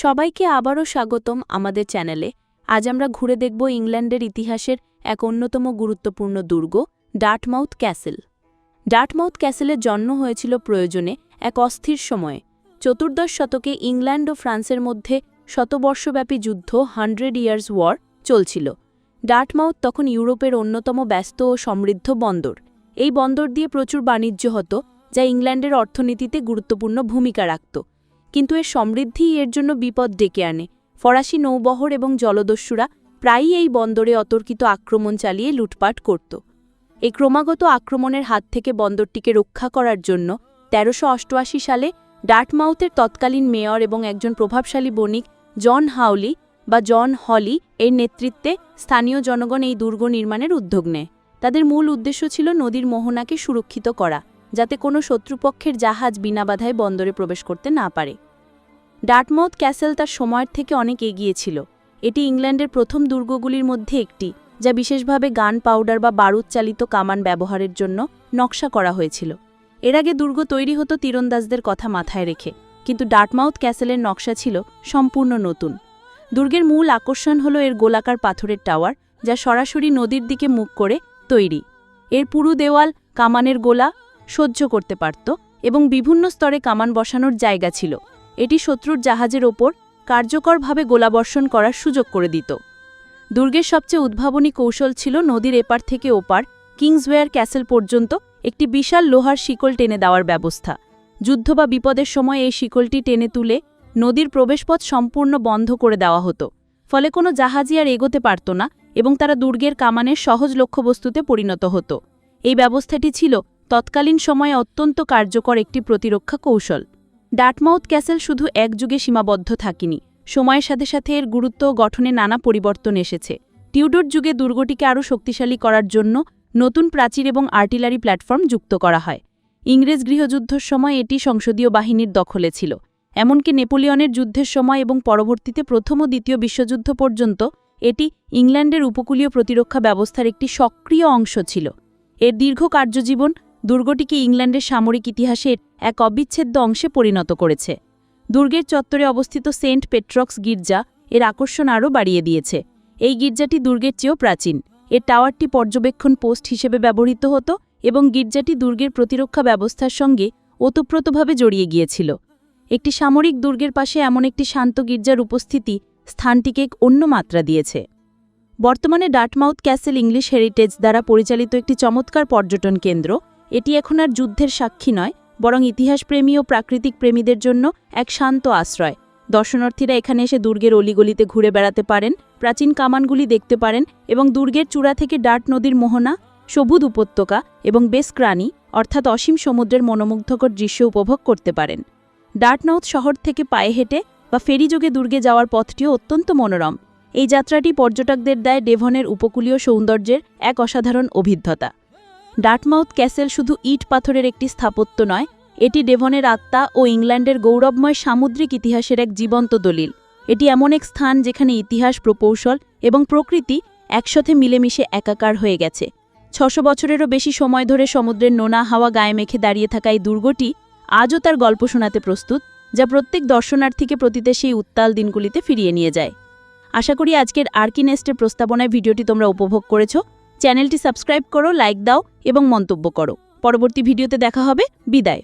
সবাইকে আবারও স্বাগতম আমাদের চ্যানেলে। আজ আমরা ঘুরে দেখব ইংল্যান্ডের ইতিহাসের এক অন্যতম গুরুত্বপূর্ণ দুর্গ ডাটমাউথ ক্যাসেল। ডাটমাউথ ক্যাসেলের জন্ম হয়েছিল প্রয়োজনে এক অস্থির সময়ে। চতুর্দশ শতকে ইংল্যান্ড ও ফ্রান্সের মধ্যে শতবর্ষব্যাপী যুদ্ধ, হান্ড্রেড ইয়ার্স ওয়ার, চলছিল। ডাটমাউথ তখন ইউরোপের অন্যতম ব্যস্ত ও সমৃদ্ধ বন্দর। এই বন্দর দিয়ে প্রচুর বাণিজ্য হতো, যা ইংল্যান্ডের অর্থনীতিতে গুরুত্বপূর্ণ ভূমিকা রাখত। কিন্তু এর সমৃদ্ধি এর জন্য বিপদ ডেকে আনে। ফরাসি নৌবহর এবং জলদস্যুরা প্রায়ই এই বন্দরে অতর্কিত আক্রমণ চালিয়ে লুটপাট করত। এই ক্রমাগত আক্রমণের হাত থেকে বন্দরটিকে রক্ষা করার জন্য তেরোশো সালে ডার্টমাউথের তৎকালীন মেয়র এবং একজন প্রভাবশালী বণিক জন হাউলি বা জন হলি এর নেতৃত্বে স্থানীয় জনগণ এই দুর্গ নির্মাণের উদ্যোগ নেয়। তাদের মূল উদ্দেশ্য ছিল নদীর মোহনাকে সুরক্ষিত করা। যাতে কোনো শত্রুপক্ষের জাহাজ বিনা বাধায় বন্দরে প্রবেশ করতে না পারে। ডাটমাউথ ক্যাসেল তার সময়ের থেকে অনেক এগিয়ে ছিল। এটি ইংল্যান্ডের প্রথম দুর্গগুলির মধ্যে একটি, যা বিশেষভাবে গান পাউডার বা বারুদ চালিত কামান ব্যবহারের জন্য নকশা করা হয়েছিল। এর আগে দুর্গ তৈরি হতো তীরন্দাজদের কথা মাথায় রেখে, কিন্তু ডাটমাউথ ক্যাসেলের নকশা ছিল সম্পূর্ণ নতুন। দুর্গের মূল আকর্ষণ হল এর গোলাকার পাথরের টাওয়ার, যা সরাসরি নদীর দিকে মুখ করে তৈরি। এর পুরু দেওয়াল, কামানের গোলা সহ্য করতে পারত এবং বিভিন্ন স্তরে কামান বসানোর জায়গা ছিল। এটি শত্রুর জাহাজের ওপর কার্যকরভাবে গোলাবর্ষণ করার সুযোগ করে দিত। দুর্গের সবচেয়ে উদ্ভাবনী কৌশল ছিল নদীর এপার থেকে ওপার, কিংসওয়্যার ক্যাসেল পর্যন্ত একটি বিশাল লোহার শিকল টেনে দেওয়ার ব্যবস্থা। যুদ্ধ বা বিপদের সময় এই শিকলটি টেনে তুলে নদীর প্রবেশপথ সম্পূর্ণ বন্ধ করে দেওয়া হতো। ফলে কোনো জাহাজই আর এগোতে পারত না এবং তারা দুর্গের কামানের সহজ লক্ষ্যবস্তুতে পরিণত হতো। এই ব্যবস্থাটি ছিল তৎকালীন সময়ে অত্যন্ত কার্যকর একটি প্রতিরক্ষা কৌশল। ডাটমাউথ ক্যাসেল শুধু এক যুগে সীমাবদ্ধ থাকেনি। সময়ের সাথে সাথে এর গুরুত্ব গঠনে নানা পরিবর্তন এসেছে। টিউডোর যুগে দুর্গটিকে আরও শক্তিশালী করার জন্য নতুন প্রাচীর এবং আর্টিলারি প্ল্যাটফর্ম যুক্ত করা হয়। ইংরেজ গৃহযুদ্ধের সময় এটি সংসদীয় বাহিনীর দখলে ছিল। এমনকি নেপোলিয়নের যুদ্ধের সময় এবং পরবর্তীতে প্রথম ও দ্বিতীয় বিশ্বযুদ্ধ পর্যন্ত এটি ইংল্যান্ডের উপকূলীয় প্রতিরক্ষা ব্যবস্থার একটি সক্রিয় অংশ ছিল। এর দীর্ঘ কার্যজীবন দুর্গটিকে ইংল্যান্ডের সামরিক ইতিহাসের এক অবিচ্ছেদ্য অংশে পরিণত করেছে। দুর্গের চত্বরে অবস্থিত সেন্ট পেট্রক্স গির্জা এর আকর্ষণ আরও বাড়িয়ে দিয়েছে। এই গির্জাটি দুর্গের চেয়েও প্রাচীন। এর টাওয়ারটি পর্যবেক্ষণ পোস্ট হিসেবে ব্যবহৃত হতো এবং গির্জাটি দুর্গের প্রতিরক্ষা ব্যবস্থার সঙ্গে ওতপ্রোতভাবে জড়িয়ে গিয়েছিল। একটি সামরিক দুর্গের পাশে এমন একটি শান্ত গির্জার উপস্থিতি স্থানটিকে এক অন্য মাত্রা দিয়েছে। বর্তমানে ডাটমাউথ ক্যাসেল ইংলিশ হেরিটেজ দ্বারা পরিচালিত একটি চমৎকার পর্যটন কেন্দ্র এটি এখন আর যুদ্ধের সাক্ষী নয়, বরং ইতিহাসপ্রেমী ও প্রাকৃতিক প্রেমীদের জন্য এক শান্ত আশ্রয়। দর্শনার্থীরা এখানে এসে দুর্গের অলিগলিতে ঘুরে বেড়াতে পারেন, প্রাচীন কামানগুলি দেখতে পারেন এবং দুর্গের চূড়া থেকে ডাট নদীর মোহনা, সবুজ উপত্যকা এবং বেসক্রানি, অর্থাৎ অসীম সমুদ্রের মনোমুগ্ধকর দৃশ্য উপভোগ করতে পারেন। ডার্টনাউথ শহর থেকে পায়ে হেঁটে বা ফেরিযোগে দুর্গে যাওয়ার পথটিও অত্যন্ত মনোরম। এই যাত্রাটি পর্যটকদের দেয় ডেভনের উপকূলীয় সৌন্দর্যের এক অসাধারণ অভিজ্ঞতা। ডাটমাউথ ক্যাসেল শুধু ইট পাথরের একটি স্থাপত্য নয়, এটি ডেভনের আত্মা ও ইংল্যান্ডের গৌরবময় সামুদ্রিক ইতিহাসের এক জীবন্ত দলিল। এটি এমন এক স্থান যেখানে ইতিহাস, প্রকৌশল এবং প্রকৃতি একসাথে মিলেমিশে একাকার হয়ে গেছে। ছশো বছরেরও বেশি সময় ধরে সমুদ্রের নোনা হাওয়া গায়ে মেখে দাঁড়িয়ে থাকা এই দুর্গটি আজও তার গল্প শোনাতে প্রস্তুত, যা প্রত্যেক দর্শনার্থীকে প্রতিতে সেই উত্তাল দিনগুলিতে ফিরিয়ে নিয়ে যায়। আশা করি আজকের আর্কিনেস্টের প্রস্তাবনায় ভিডিওটি তোমরা উপভোগ করেছ। চ্যানেলটি সাবস্ক্রাইব করো লাইক দাও এবং মন্তব্য করো। পরবর্তী ভিডিওতে দেখা হবে। বিদায়।